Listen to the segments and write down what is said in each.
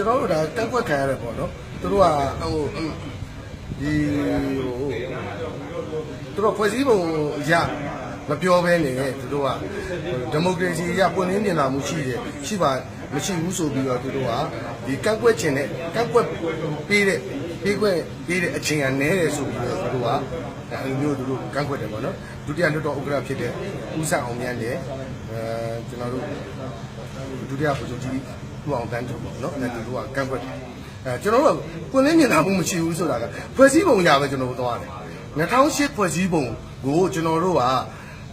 ကျွန်တော်တို့ဒါတက်ကွက်ခံရတယ်ပေါ့နော်သူတို့ကဟိုဒီဟိုသူတို့ဖွဲ့စည်းပုံရမပြောဘဲနေသူတို့ကဒီမိုကရေစီရပွင့်လင်းမြင်လာမှုရှိတယ်ရှိပါမရှိဘူးဆိုပြီးတော့သူတို့ကဒီကန့်ကွက်ခြင်းနဲ့ကန့်ကွက်ပေးတဲ့ပေးခွင့်ပေးတဲ့အချိန်ကနည်းတယ်ဆိုပြီးတော့သူတို့ကအဲလိုမျိုးသူတို့ကန့်ကွက်တယ်ပေါ့နော်ဒုတိယလွှတ်တော်ဥက္ကဋ္ဌဖြစ်တဲ့ဦးဆန်းအောင်မြတ်နဲ့အဲကျွန်တော်တို့ဒုတိယဗိုလ်ချုပ်ကြီး ဦးအောင်တန်းတို့ပေါ့နော်အဲ့ဒါသူတို့ကကန့်ကွက်တယ်အဲကျွန်တော်တို့ကပွင့်လင်းမြင်သာမှုမရှိဘူးဆိုတာကဖွဲ့စည်းပုံရပဲကျွန်တော်တို့သွားတယ်2008ဖွဲ့စည်းပုံကိုကျွန်တော်တို့က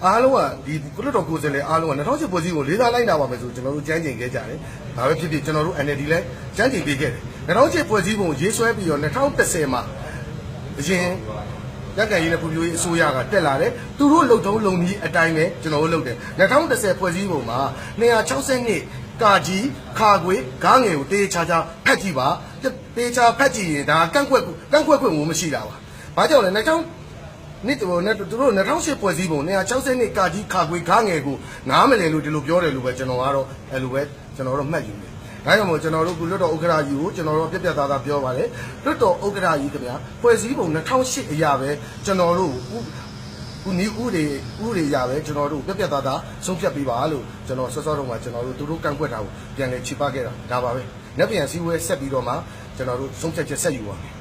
အားလုံးကဒီကုလတော်ကိုယ်စားလှယ်အားလုံးက2008ဖွဲ့စည်းပုံလေးစားလိုက်တာပါမယ်ဆိုကျွန်တော်တို့ကြမ်းကျင်ခဲ့ကြတယ်ဒါပဲဖြစ်ဖြစ်ကျွန်တော်တို့ NLD လည်းကြမ်းကျင်ပေးခဲ့တယ်2008ဖွဲ့စည်းပုံရေးဆွဲပြီးတော့2010မှာအရင်လက်ကန်ရေးနဲ့ဖွံ့ဖြိုးရေးအစိုးရကတက်လာတယ်သူတို့လုံထုံးလုံကြီးအတိုင်းပဲကျွန်တော်တို့လုပ်တယ်2010ဖွဲ့စည်းပုံမှာ262 ကာကြီးခါခွေဂားငယ်ကိုတေးချာချာဖက်ကြည့်ပါတေးချာဖက်ကြည့်ရင်ဒါကန့်ကွက်ကန့်ကွက်ခွင့်ကိုမရှိတာပါဘာကြောင့်လဲ2000နှစ်တို့နဲ့သူတို့2008ဖွဲ့စည်းပုံ262ကာကြီးခါခွေဂားငယ်ကိုနားမလည်လို့ဒီလိုပြောတယ်လို့ပဲကျွန်တော်ကတော့အဲ့လိုပဲကျွန်တော်တို့မှတ်ယူတယ်ဒါကြောင့်မို့ကျွန်တော်တို့ကလွတ်တော်ဥက္ကရာကြီးကိုကျွန်တော်တို့ပြက်ပြက်သားသားပြောပါတယ်လွတ်တော်ဥက္ကရာကြီးခင်ဗျာဖွဲ့စည်းပုံ2008အရာပဲကျွန်တော်တို့ ခုနီးဥတွေဥတွေရပဲကျွန်တော်တို့ပြက်ပြက်သားသားဆုံးဖြတ်ပေးပါလို့ကျွန်တော်ဆော့ဆော့တော့မှကျွန်တော်တို့သူတို့ကန့်ကွက်တာကိုပြန်လဲချိပခဲ့တာဒါပါပဲ။နောက်ပြန်စည်းဝဲဆက်ပြီးတော့မှကျွန်တော်တို့ဆုံးဖြတ်ချက်ဆက်ယူပါမယ်